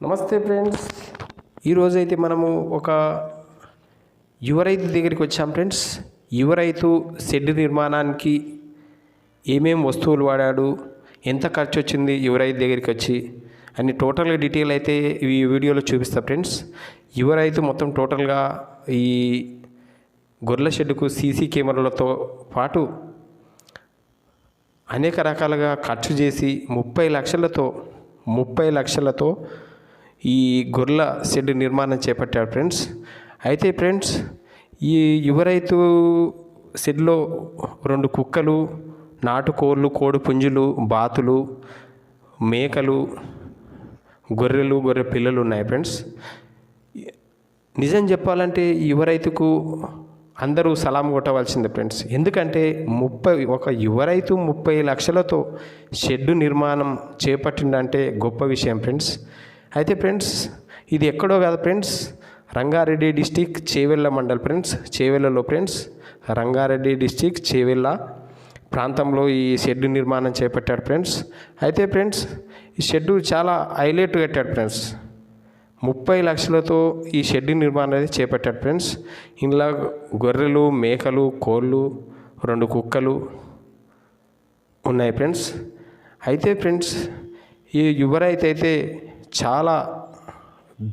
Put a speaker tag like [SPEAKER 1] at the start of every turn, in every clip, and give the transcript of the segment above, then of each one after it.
[SPEAKER 1] నమస్తే ఫ్రెండ్స్. ఈరోజు అయితే మనము ఒక యువరైతు దగ్గరికి వచ్చాం ఫ్రెండ్స్. యువరైతు షెడ్ నిర్మాణానికి ఏమేమి వస్తువులు వాడాడు ఎంత ఖర్చు వచ్చింది యువ రైతు దగ్గరికి వచ్చి అన్ని టోటల్గా డీటెయిల్ అయితే ఈ వీడియోలో చూపిస్తా ఫ్రెండ్స్. యువరైతు మొత్తం టోటల్గా ఈ గొర్రెల షెడ్డుకు సీసీ కెమెరాలతో పాటు అనేక రకాలుగా ఖర్చు చేసి ముప్పై లక్షలతో ముప్పై లక్షలతో ఈ గొర్రెల షెడ్ నిర్మాణం చేపట్టాడు ఫ్రెండ్స్. అయితే ఫ్రెండ్స్ ఈ యువ రైతు షెడ్లో రెండు కుక్కలు నాటుకోళ్ళు కోడి పుంజులు బాతులు మేకలు గొర్రెలు గొర్రె పిల్లలు ఉన్నాయి ఫ్రెండ్స్. నిజం చెప్పాలంటే యువ రైతుకు అందరూ సలాం కొట్టవలసిందే ఫ్రెండ్స్. ఎందుకంటే ముప్పై ఒక యువరైతు ముప్పై లక్షలతో షెడ్డు నిర్మాణం చేపట్టిందంటే గొప్ప విషయం ఫ్రెండ్స్. అయితే ఫ్రెండ్స్ ఇది ఎక్కడో కాదు friends Rangareddy district Chevella mandal friends చేవెళ్ళలో friends Rangareddy district Chevella ప్రాంతంలో ఈ షెడ్ నిర్మాణం చేపట్టాడు ఫ్రెండ్స్. అయితే ఫ్రెండ్స్ ఈ షెడ్డు చాలా హైలైట్ కట్టాడు ఫ్రెండ్స్. ముప్పై లక్షలతో ఈ షెడ్ నిర్మాణం అనేది చేపట్టాడు ఫ్రెండ్స్. ఇందులో గొర్రెలు మేకలు కోళ్ళు రెండు కుక్కలు ఉన్నాయి ఫ్రెండ్స్. అయితే ఫ్రెండ్స్ ఈ యువ అయితే చాలా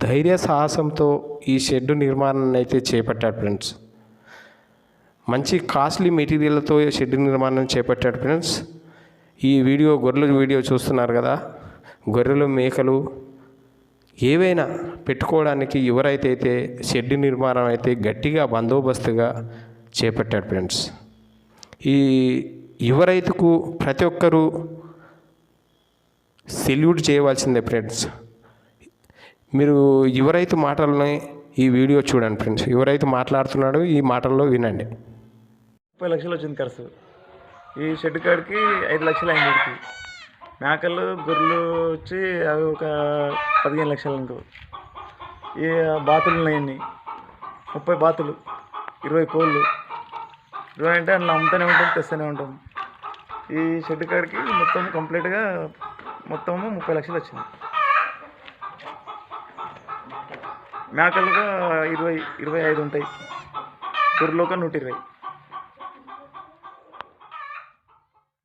[SPEAKER 1] ధైర్య సాహసంతో ఈ షెడ్ నిర్మాణాన్ని అయితే చేపట్టాడు ఫ్రెండ్స్. మంచి కాస్ట్లీ మెటీరియల్తో షెడ్ నిర్మాణం చేపట్టాడు ఫ్రెండ్స్. ఈ వీడియో గొర్రెల వీడియో చూస్తున్నారు కదా. గొర్రెలు మేకలు ఏవైనా పెట్టుకోవడానికి ఎవరైతే అయితే షెడ్ నిర్మాణం అయితే గట్టిగా బందోబస్తుగా చేపట్టాడు ఫ్రెండ్స్. ఈ యువ రైతుకు ప్రతి ఒక్కరూ సెల్యూట్ చేయవలసిందే ఫ్రెండ్స్. మీరు ఎవరైతే మాటలని ఈ వీడియో చూడండి ఫ్రెండ్స్ ఎవరైతే మాట్లాడుతున్నాడో మాట్లాడుతున్నాడు ఈ మాటల్లో వినండి.
[SPEAKER 2] ముప్పై లక్షలు వచ్చింది ఖర్చు. ఈ షెడ్ కాడికి ఐదు లక్షలు అయింది వీడికి మేకలు గొర్రెలు వచ్చి అవి ఒక పదిహేను లక్షలు అనుకో. ఈ బాతులు ఉన్నాయండి ముప్పై బాతులు ఇరవై కోళ్ళు. ఇరవై అంటే అందులో అమ్ముతూనే ఉంటాం తెస్తూనే ఉంటాం. ఈ షెడ్ కాడికి మొత్తం కంప్లీట్గా మొత్తము ముప్పై లక్షలు వచ్చింది. మేకలుగా ఇరవై ఇరవై ఐదు ఉంటాయి. గొర్రెలు నూట ఇరవై